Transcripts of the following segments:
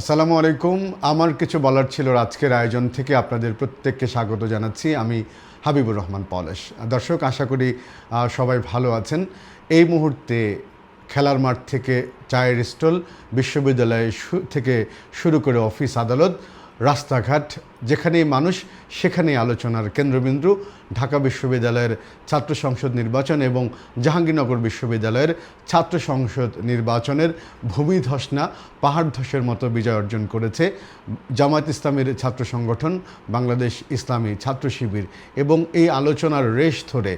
আসসালামু আলাইকুম। আমার কিছু বলার ছিল আজকের আয়োজন থেকে আপনাদের প্রত্যেককে স্বাগত জানাচ্ছি। আমি হাবিবুর রহমান পলেশ। দর্শক, আশা করি সবাই ভালো আছেন। এই মুহূর্তে খেলার মাঠ থেকে চায়ের স্টল, বিশ্ববিদ্যালয় থেকে শুরু করে অফিস আদালত রাস্তাঘাট, যেখানেই মানুষ, সেখানেই আলোচনার কেন্দ্রবিন্দু। ঢাকা বিশ্ববিদ্যালয়ের ছাত্র সংসদ নির্বাচন এবং জাহাঙ্গীরনগর বিশ্ববিদ্যালয়ের ছাত্র সংসদ নির্বাচনের ভূমিধস না পাহাড় ধসের মতো বিজয় অর্জন করেছে জামায়াত ইসলামের ছাত্র সংগঠন, বাংলাদেশ ইসলামী ছাত্র শিবির এবং এই আলোচনার রেশ ধরে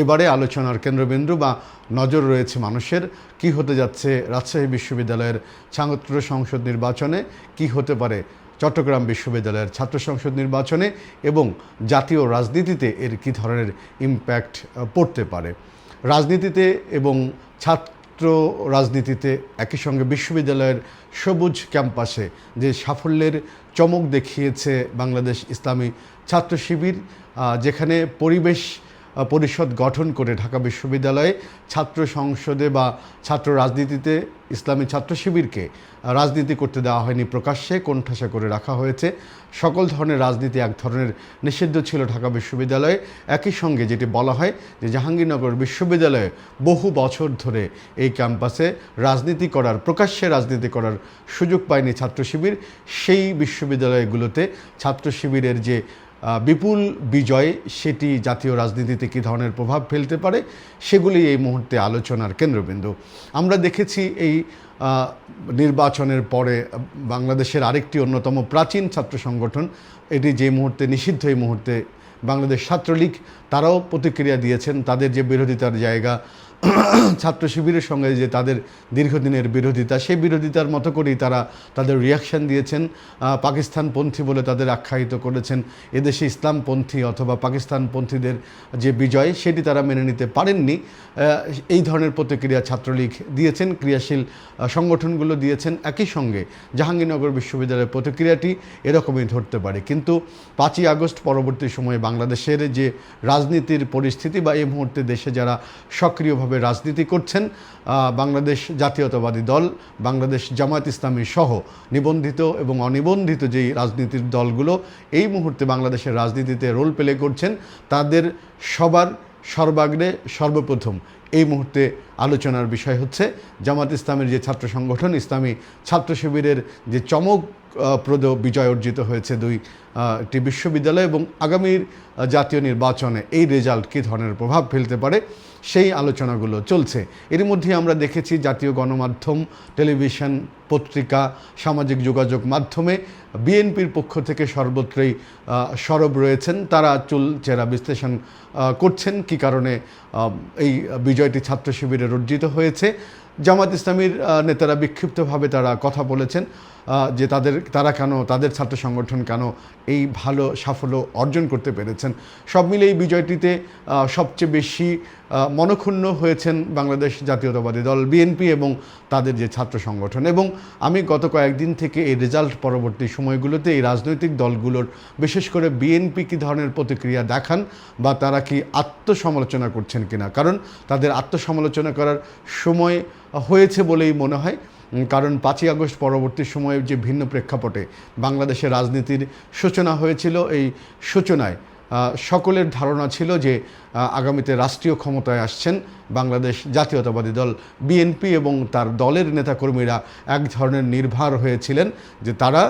এবারে আলোচনার কেন্দ্রবিন্দু বা নজর রয়েছে মানুষের। কি হতে যাচ্ছে রাজশাহী বিশ্ববিদ্যালয়ের ছাত্র সংসদ নির্বাচনে? কি হতে পারে চট্টগ্রাম বিশ্ববিদ্যালয়ের ছাত্র সংসদ নির্বাচনে এবং জাতীয় রাজনীতিতে এর কী ধরনের ইম্প্যাক্ট পড়তে পারে। রাজনীতিতে এবং ছাত্র রাজনীতিতে একই সঙ্গে বিশ্ববিদ্যালয়ের সবুজ ক্যাম্পাসে যে সাফল্যের চমক দেখিয়েছে বাংলাদেশ ইসলামী ছাত্র শিবির যেখানে পরিবেশ পরিষদ গঠন করে ঢাকা বিশ্ববিদ্যালয়ে ছাত্র সংসদে বা ছাত্র রাজনীতিতে, ইসলামী ছাত্র শিবিরকে রাজনীতি করতে দেওয়া হয়নি প্রকাশ্যে, কোণঠাসা করে রাখা হয়েছে। সকল ধরনের রাজনীতি এক ধরনের নিষিদ্ধ ছিল ঢাকা বিশ্ববিদ্যালয়ে। একই সঙ্গে যেটি বলা হয় যে জাহাঙ্গীরনগর বিশ্ববিদ্যালয়ে বহু বছর ধরে এই ক্যাম্পাসে রাজনীতি করার, প্রকাশ্যে রাজনীতি করার সুযোগ পায়নি ছাত্র শিবির। সেই বিশ্ববিদ্যালয়গুলোতে ছাত্র শিবিরের যে বিপুল বিজয়, সেটি জাতীয় রাজনীতিতে কী ধরনের প্রভাব ফেলতে পারে, সেগুলি এই মুহূর্তে আলোচনার কেন্দ্রবিন্দু। আমরা দেখেছি এই নির্বাচনের পরে বাংলাদেশের আরেকটি অন্যতম প্রাচীন ছাত্র সংগঠন, এটি যে মুহূর্তে নিষিদ্ধ, এই মুহূর্তে বাংলাদেশ ছাত্রলীগ, তারাও প্রতিক্রিয়া দিয়েছেন, তাদের যে বিরোধিতার জায়গা ছাত্র শিবিরের সঙ্গে যে তাদের দীর্ঘদিনের বিরোধিতা, সেই বিরোধিতার মতো করেই তারা তাদের রিয়াকশন দিয়েছেন। পাকিস্তানপন্থী বলে তাদের আখ্যায়িত করেছেন। এদেশে ইসলামপন্থী অথবা পাকিস্তানপন্থীদের যে বিজয়, সেটি তারা মেনে নিতে পারেননি। এই ধরনের প্রতিক্রিয়া ছাত্রলীগ দিয়েছেন, ক্রিয়াশীল সংগঠনগুলো দিয়েছেন। একই সঙ্গে জাহাঙ্গীরনগর বিশ্ববিদ্যালয়ের প্রতিক্রিয়াটি এরকমই ধরতে পারে। কিন্তু পাঁচই আগস্ট পরবর্তী সময়ে বাংলাদেশের যে রাজনীতির পরিস্থিতি বা এই মুহূর্তে দেশে যারা সক্রিয়ভাবে রাজনীতি করছেন বাংলাদেশ জাতীয়তাবাদী দল বাংলাদেশ জামায়াত ইসলামী সহ নিবন্ধিত এবং অনিবন্ধিত যেই রাজনীতির দলগুলো এই মুহূর্তে বাংলাদেশের রাজনীতিতে রোল প্লে করছেন তাদের সবার সর্বাগ্রে সর্বপ্রথম এই মুহূর্তে আলোচনার বিষয় হচ্ছে জামাত ইসলামের যে ছাত্র সংগঠন ইসলামী ছাত্র শিবিরের যে চমক আহ, বিজয় অর্জিত হয়েছে দুই একটি বিশ্ববিদ্যালয় এবং আগামীর জাতীয় নির্বাচনে এই রেজাল্ট কী ধরনের প্রভাব ফেলতে পারে, সেই আলোচনাগুলো চলছে। এর মধ্যে আমরা দেখেছি জাতীয় গণমাধ্যম, টেলিভিশন, পত্রিকা, সামাজিক যোগাযোগ মাধ্যমে বিএনপির পক্ষ থেকে সর্বত্রই সরব রয়েছেন। তারা চুল চেরা বিশ্লেষণ করছেন কি কারণে এই বিজয়টি ছাত্র শিবিরের অর্জিত হয়েছে। জামাত ইসলামীর নেতারা বিক্ষিপ্তভাবে তারা কথা বলেছেন যে তাদের, তারা কেন, তাদের ছাত্র সংগঠন কেন এই ভালো সাফল্য অর্জন করতে পেরেছেন। সব মিলে এই বিজয়টিতে সবচেয়ে বেশি মনক্ষুণ্ণ হয়েছেন বাংলাদেশ জাতীয়তাবাদী দল, বিএনপি এবং তাদের যে ছাত্র সংগঠন। এবং আমি গত কয়েকদিন থেকে এই রেজাল্ট পরবর্তী সময়গুলোতে এই রাজনৈতিক দলগুলোর, বিশেষ করে বিএনপি কী ধরনের প্রতিক্রিয়া দেখান বা তারা কি আত্মসমালোচনা করছেন কিনা? কারণ তাদের আত্মসমালোচনা করার সময় হয়েছে বলেই মনে হয়। কারণ পাঁচই আগস্ট পরবর্তী সময়ে যে ভিন্ন প্রেক্ষাপটে বাংলাদেশের রাজনীতির সূচনা হয়েছিল, এই সূচনায় সকলের ধারণা ছিল যে আগামীতে রাষ্ট্রীয় ক্ষমতায় আসছেন বাংলাদেশ জাতীয়তাবাদী দল বিএনপি এবং তার দলের নেতাকর্মীরা এক ধরনের নির্ভার হয়েছিলেন যে তারা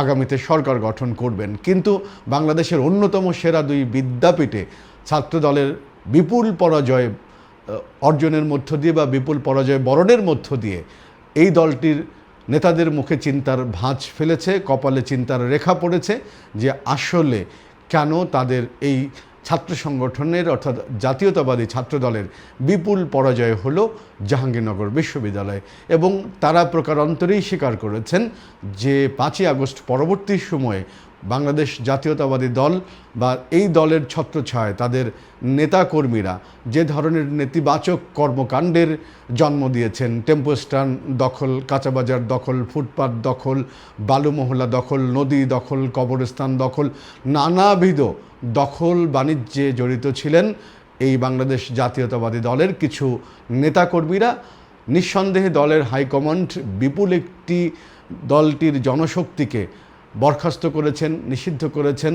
আগামীতে সরকার গঠন করবেন। কিন্তু বাংলাদেশের অন্যতম সেরা দুই বিদ্যাপীঠে ছাত্র দলের বিপুল পরাজয় অর্জনের মধ্য দিয়ে বা বিপুল পরাজয় বরণের মধ্য দিয়ে এই দলটির নেতাদের মুখে চিন্তার ভাঁজ ফেলেছে, কপালে চিন্তার রেখা পড়েছে যে আসলে কেন তাদের এই ছাত্র সংগঠনের অর্থাৎ জাতীয়তাবাদী ছাত্রদলের বিপুল পরাজয় হল জাহাঙ্গীরনগর বিশ্ববিদ্যালয় এবং তারা প্রকারান্তরেই স্বীকার করেছেন যে পাঁচই আগস্ট পরবর্তী সময়ে বাংলাদেশ জাতীয়তাবাদী দল বা এই দলের ছত্রছায় তাদের নেতাকর্মীরা যে ধরনের নেতিবাচক কর্মকাণ্ডের জন্ম দিয়েছেন, টেম্পো স্ট্যান্ড দখল, কাঁচাবাজার দখল, ফুটপাত দখল বালুমহলা দখল, নদী দখল, কবরস্থান দখল, নানাবিধ দখল বাণিজ্যে জড়িত ছিলেন এই বাংলাদেশ জাতীয়তাবাদী দলের কিছু নেতাকর্মীরা। নিঃসন্দেহে দলের হাইকমান্ড বিপুল একটি দলটির জনশক্তিকে বরখাস্ত করেছেন, নিষিদ্ধ করেছেন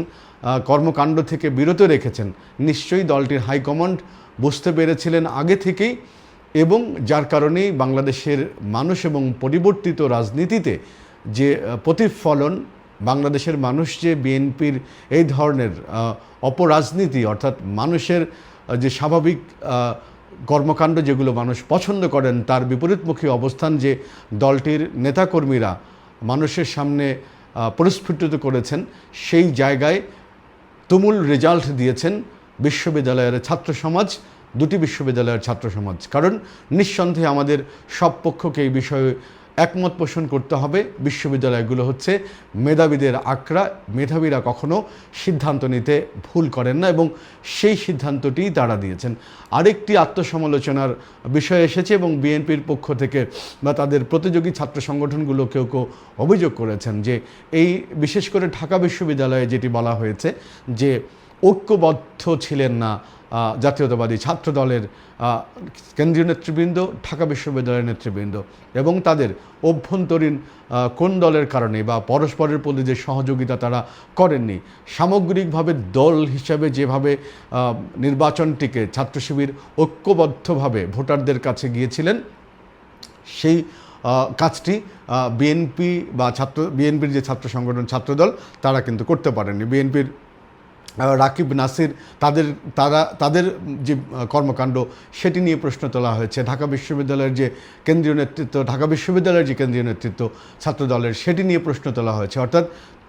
কর্মকাণ্ড থেকে বিরত রেখেছেন। নিশ্চয়ই দলটির হাইকমান্ড বুঝতে পেরেছিলেন আগে থেকেই এবং যার কারণেই বাংলাদেশের মানুষ এবং পরিবর্তিত রাজনীতিতে যে প্রতিফলন, বাংলাদেশের মানুষ যে বিএনপির এই ধরনের অপরাজনীতি অর্থাৎ মানুষের যে স্বাভাবিক কর্মকাণ্ড যেগুলো মানুষ পছন্দ করেন, তার বিপরীতমুখী অবস্থান যে দলটির নেতাকর্মীরা মানুষের সামনে পরিস্ফুটিত করেছেন। সেই জায়গায় তুমুল রেজাল্ট দিয়েছেন বিশ্ববিদ্যালয়ের ছাত্র সমাজ, দুটি বিশ্ববিদ্যালয়ের ছাত্র সমাজ। কারণ নিঃসন্দেহে আমাদের সব পক্ষকে এই বিষয়ে একমত পোষণ করতে হবে। বিশ্ববিদ্যালয়গুলো হচ্ছে মেধাবীদের আঁকড়া, মেধাবীরা কখনো সিদ্ধান্ত নিতে ভুল করেন না এবং সেই সিদ্ধান্তটিই তারা দিয়েছেন। আরেকটি আত্মসমালোচনার বিষয় এসেছে এবং বিএনপির পক্ষ থেকে বা তাদের প্রতিযোগী ছাত্র সংগঠনগুলো কেউ কেউ অভিযোগ করেছেন যে এই বিশেষ করে ঢাকা বিশ্ববিদ্যালয়ে যেটি বলা হয়েছে যে ঐক্যবদ্ধ ছিলেন না জাতীয়তাবাদী ছাত্র দলের কেন্দ্রীয় নেতৃবৃন্দ, ঢাকা বিশ্ববিদ্যালয়ের নেতৃবৃন্দ এবং তাদের অভ্যন্তরীণ কোন দলের কারণে বা পরস্পরের প্রতি যে সহযোগিতা তারা করেননি, সামগ্রিকভাবে দল হিসাবে যেভাবে নির্বাচনটিকে ছাত্র শিবির ঐক্যবদ্ধভাবে ভোটারদের কাছে গিয়েছিলেন, সেই কাজটি বিএনপি বা ছাত্র, বিএনপির যে ছাত্র সংগঠন ছাত্রদল, তারা কিন্তু করতে পারেনি বিএনপির রাকিব নাসির, তাদের, তারা, তাদের যে কর্মকাণ্ড, সেটি নিয়ে প্রশ্ন তোলা হয়েছে। ঢাকা বিশ্ববিদ্যালয়ের যে কেন্দ্রীয় নেতৃত্ব, ঢাকা বিশ্ববিদ্যালয়ের যে কেন্দ্রীয় নেতৃত্ব ছাত্রদলের, সেটি নিয়ে প্রশ্ন তোলা হয়েছে। অর্থাৎ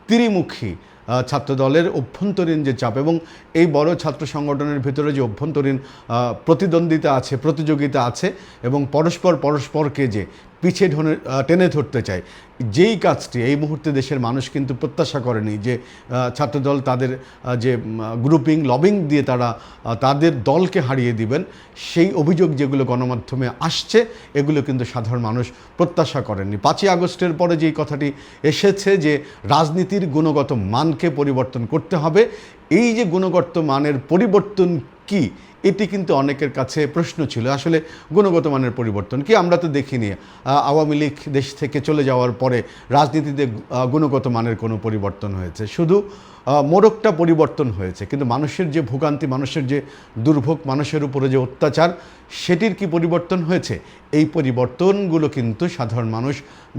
ত্রিমুখী ছাত্রদলের অভ্যন্তরীণ যে চাপ এবং এই বড় ছাত্র সংগঠনের ভিতরে যে অভ্যন্তরীণ প্রতিদ্বন্দ্বিতা আছে, প্রতিযোগিতা আছে এবং পরস্পর পরস্পরকে যে পিছিয়ে টেনে ধরতে চায়। যেই কাজটি, এই মুহূর্তে দেশের মানুষ কিন্তু প্রত্যাশা করেনি যে ছাত্রদল তাদের যে গ্রুপিং লবিং দিয়ে তারা তাদের দলকে হারিয়ে দিবেন, সেই অভিযোগ যেগুলো গণমাধ্যমে আসছে, এগুলো কিন্তু সাধারণ মানুষ প্রত্যাশা করেননি। পাঁচই আগস্টের পরে যেই কথাটি এসেছে যে, রাজনীতির গুণগত মানকে পরিবর্তন করতে হবে, এই যে গুণগত মানের পরিবর্তন কি এটি কিন্তু অনেকের কাছে প্রশ্ন ছিল, আসলে গুণগত মানের পরিবর্তন কি আমরা তো দেখিনি। আওয়ামী লীগ দেশ থেকে চলে যাওয়ার পরে রাজনীতিতে গুণগত মানের কোনো পরিবর্তন হয়েছে। শুধু মোড়কটা পরিবর্তন হয়েছে, কিন্তু মানুষের যে ভোগান্তি, মানুষের যে দুর্ভোগ, মানুষের উপরে যে অত্যাচার, সেটির কি পরিবর্তন হয়েছে? এই পরিবর্তনগুলো কিন্তু সাধারণ মানুষ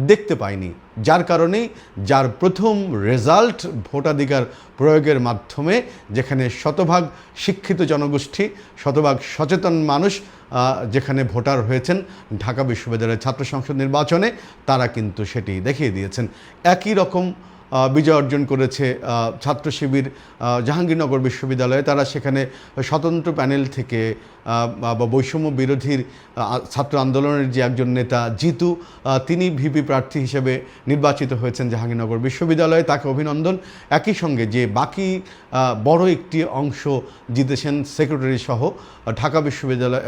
দেখতে পায়নি। যার কারণেই যার প্রথম রেজাল্ট ভোটাধিকার প্রয়োগের মাধ্যমে, যেখানে শতভাগ শিক্ষিত জনগোষ্ঠী শতভাগ সচেতন মানুষ যেখানে ভোটার হয়েছেন ঢাকা বিশ্ববিদ্যালয়ের ছাত্র সংসদ নির্বাচনে, তারা কিন্তু সেটি দেখিয়ে দিয়েছেন। একই রকম বিজয় অর্জন করেছে ছাত্র শিবির জাহাঙ্গীরনগর বিশ্ববিদ্যালয়ে। তারা সেখানে স্বতন্ত্র প্যানেল থেকে বা- বৈষম্য বিরোধীর ছাত্র আন্দোলনের যে একজন নেতা জিতু তিনি ভিপি প্রার্থী হিসেবে নির্বাচিত হয়েছেন জাহাঙ্গীরনগর বিশ্ববিদ্যালয়ে। তাকে অভিনন্দন। একই সঙ্গে যে বাকি বড় একটি অংশ জিতেছেন সেক্রেটারি সহ ঢাকা বিশ্ববিদ্যালয়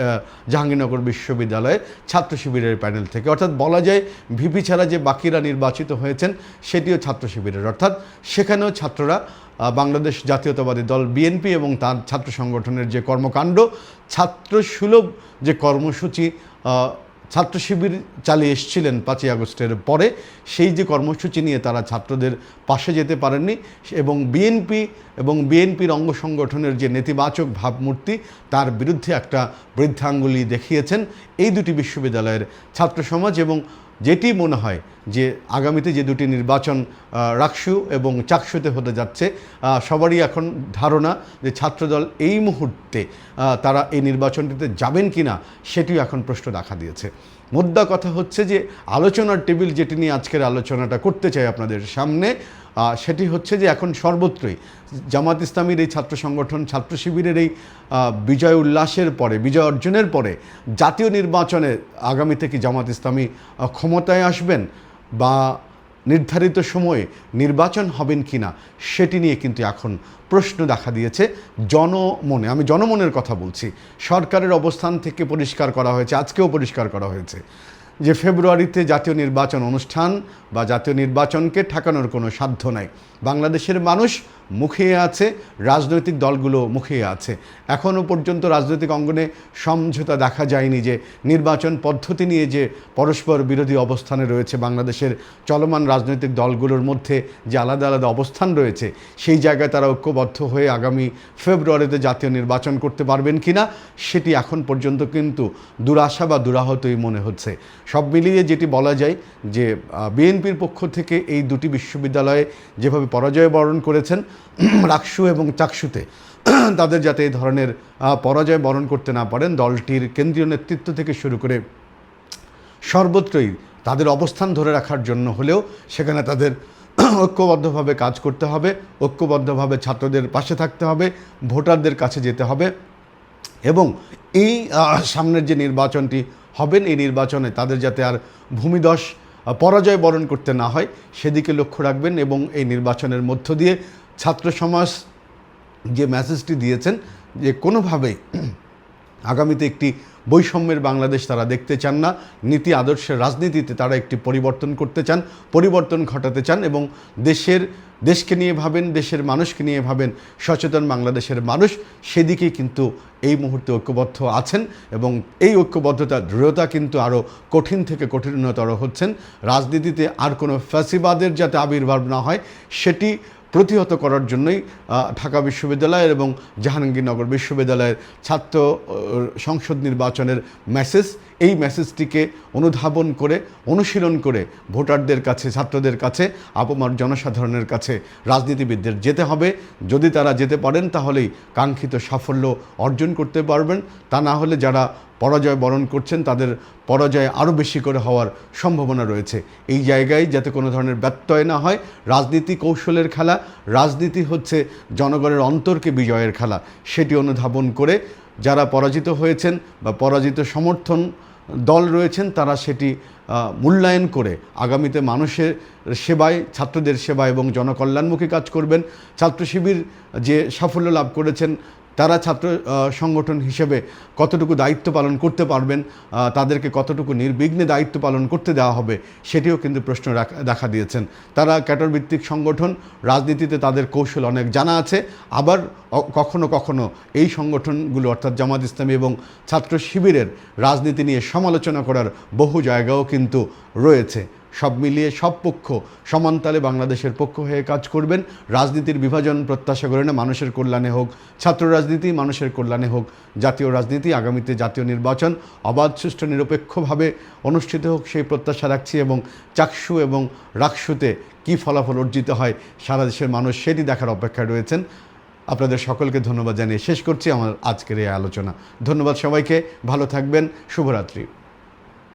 জাহাঙ্গীরনগর বিশ্ববিদ্যালয়ে ছাত্র শিবিরের প্যানেল থেকে। অর্থাৎ বলা যায়, ভিপি ছাড়া যে বাকিরা নির্বাচিত হয়েছেন, সেটিও ছাত্র শিবিরের অর্থাৎ সেখানেও ছাত্ররা বাংলাদেশ জাতীয়তাবাদী দল বিএনপি এবং তার ছাত্র সংগঠনের যে কর্মকাণ্ড, ছাত্র সুলভ যে কর্মসূচি ছাত্র শিবির চালিয়ে এসেছিলেন পাঁচই আগস্টের পরে, সেই যে কর্মসূচি নিয়ে তারা ছাত্রদের পাশে যেতে পারেননি এবং বিএনপি এবং বিএনপির অঙ্গ সংগঠনের যে নেতিবাচক ভাবমূর্তি, তার বিরুদ্ধে একটা বৃদ্ধাঙ্গুলি দেখিয়েছেন। এই দুটি বিশ্ববিদ্যালয়ের ছাত্র সমাজ এবং যেটি মনে হয় যে আগামীতে যে দুটি নির্বাচন রাকসু এবং চাকসুতে হতে যাচ্ছে সবারই এখন ধারণা যে ছাত্রদল এই মুহূর্তে তারা এই নির্বাচনটিতে যাবেন কি না সেটিও এখন প্রশ্ন দেখা দিয়েছে। মুদ্রা কথা হচ্ছে যে আলোচনার টেবিল যেটি নিয়ে আজকের আলোচনাটা করতে চাই আপনাদের সামনে সেটি হচ্ছে যে এখন সর্বত্রই জামাত ইসলামীর এই ছাত্র সংগঠন, ছাত্র শিবিরের এই বিজয় উল্লাসের পরে, বিজয় অর্জনের পরে জাতীয় নির্বাচনে আগামীতে কি জামাত ইসলামী ক্ষমতায় আসবেন বা নির্ধারিত সময়ে নির্বাচন হবেন কি না সেটি নিয়ে কিন্তু এখন প্রশ্ন দেখা দিয়েছে জনমনে। আমি জনমনের কথা বলছি। সরকারের অবস্থান থেকে পরিষ্কার করা হয়েছে, আজকেও পরিষ্কার করা হয়েছে। যে ফেব্রুয়ারিতে জাতীয় নির্বাচন অনুষ্ঠান বা জাতীয় নির্বাচনকে ঠেকানোর কোনো সাধ্য নাই। বাংলাদেশের মানুষ মুখিয়ে আছে, রাজনৈতিক দলগুলো মুখিয়ে আছে। এখনও পর্যন্ত রাজনৈতিক অঙ্গনে সমঝোতা দেখা যায়নি যে নির্বাচন পদ্ধতি নিয়ে যে পরস্পর বিরোধী অবস্থানে রয়েছে বাংলাদেশের চলমান রাজনৈতিক দলগুলোর মধ্যে যে আলাদা আলাদা অবস্থান রয়েছে, সেই জায়গায় তারা ঐক্যবদ্ধ হয়ে আগামী ফেব্রুয়ারিতে জাতীয় নির্বাচন করতে পারবেন কিনা, সেটি এখন পর্যন্ত কিন্তু দুরাশা বা দুরাহতই মনে হচ্ছে। সব মিলিয়ে যেটি বলা যায় যে বিএনপির পক্ষ থেকে এই দুটি বিশ্ববিদ্যালয়ে যেভাবে পরাজয় বরণ করেছেন, রাকসু এবং চাকসুতে, তাদের যাতে এই ধরনের পরাজয় বরণ করতে না পারেন, দলটির কেন্দ্রীয় নেতৃত্ব থেকে শুরু করে সর্বত্রই তাদের অবস্থান ধরে রাখার জন্য হলেও সেখানে তাদের ঐক্যবদ্ধভাবে কাজ করতে হবে, ঐক্যবদ্ধভাবে ছাত্রদের পাশে থাকতে হবে, ভোটারদের কাছে যেতে হবে এবং এই সামনের যে নির্বাচনটি হবেন এই নির্বাচনে, তাদের যাতে আর ভূমিদশ পরাজয় বরণ করতে না হয়, সেদিকে লক্ষ্য রাখবেন এবং এই নির্বাচনের মধ্য দিয়ে ছাত্র সমাজ যে মেসেজটি দিয়েছেন, যে কোনোভাবেই আগামীতে একটি বৈষম্যের বাংলাদেশ তারা দেখতে চান না। নীতি আদর্শের রাজনীতিতে তারা একটি পরিবর্তন করতে চান, পরিবর্তন ঘটাতে চান এবং দেশের, দেশকে নিয়ে ভাবেন, দেশের মানুষকে নিয়ে ভাবেন, সচেতন বাংলাদেশের মানুষ। সেদিকেই কিন্তু এই মুহূর্তে ঐক্যবদ্ধ আছেন এবং এই ঐক্যবদ্ধতা, দৃঢ়তা কিন্তু আরও কঠিন থেকে কঠিনতর হচ্ছেন। রাজনীতিতে আর কোনো ফ্যাসিবাদের যাতে আবির্ভাব না হয়, সেটি প্রতিহত করার জন্যই ঢাকা বিশ্ববিদ্যালয়ের এবং জাহাঙ্গীরনগর বিশ্ববিদ্যালয়ের ছাত্র সংসদ নির্বাচনের মেসেজ, এই মেসেজটিকে অনুধাবন করে, অনুশীলন করে ভোটারদের কাছে, ছাত্রদের কাছে, আপমার জনসাধারণের কাছে রাজনীতিবিদদের যেতে হবে। যদি তারা যেতে পারেন, তাহলেই কাঙ্ক্ষিত সাফল্য অর্জন করতে পারবেন। তা না হলে যারা পরাজয় বরণ করছেন, তাদের পরাজয় আরও বেশি করে হওয়ার সম্ভাবনা রয়েছে। এই জায়গায় যাতে কোনো ধরনের ব্যত্যয় না হয়, রাজনীতি কৌশলের খেলা, রাজনীতি হচ্ছে জনগণের অন্তরকে বিজয়ের খেলা। সেটি অনুধাবন করে যারা পরাজিত হয়েছেন বা পরাজিত সমর্থন দল রয়েছেন, তারা সেটি মূল্যায়ন করে আগামীতে মানুষের সেবায়, ছাত্রদের সেবা এবং জনকল্যাণমুখী কাজ করবেন। ছাত্র শিবির যে সাফল্য লাভ করেছেন তারা ছাত্র সংগঠন হিসেবে কতটুকু দায়িত্ব পালন করতে পারবেন তাদেরকে কতটুকু নির্বিঘ্নে দায়িত্ব পালন করতে দেওয়া হবে সেটিও কিন্তু প্রশ্ন দেখা দিয়েছেন। তারা ক্যাটর ভিত্তিক সংগঠন, রাজনীতিতে তাদের কৌশল অনেক জানা আছে, আবার কখনো কখনো এই সংগঠনগুলো অর্থাৎ জামাত ইসলামী এবং ছাত্র শিবিরের রাজনীতি নিয়ে সমালোচনা করার বহু জায়গাও কিন্তু রয়েছে। সব মিলিয়ে সব পক্ষ সমানতালে বাংলাদেশের পক্ষ হয়ে কাজ করবেন। রাজনীতির বিভাজন প্রত্যাশা করে না, মানুষের কল্যাণে হোক, ছাত্র রাজনীতি মানুষের কল্যাণে হোক, জাতীয় রাজনীতি, আগামীতে জাতীয় নির্বাচন, অবাধ, সুষ্ঠু, নিরপেক্ষভাবে অনুষ্ঠিত হোক সেই প্রত্যাশা রাখছি এবং চাকসু এবং রাকসুতে কী ফলাফল অর্জিত হয় সারা দেশের মানুষ সেটি দেখার অপেক্ষায় রয়েছেন। আপনাদের সকলকে ধন্যবাদ জানিয়ে শেষ করছি আমার আজকের এই আলোচনা। ধন্যবাদ সবাইকে, ভালো থাকবেন, শুভরাত্রি।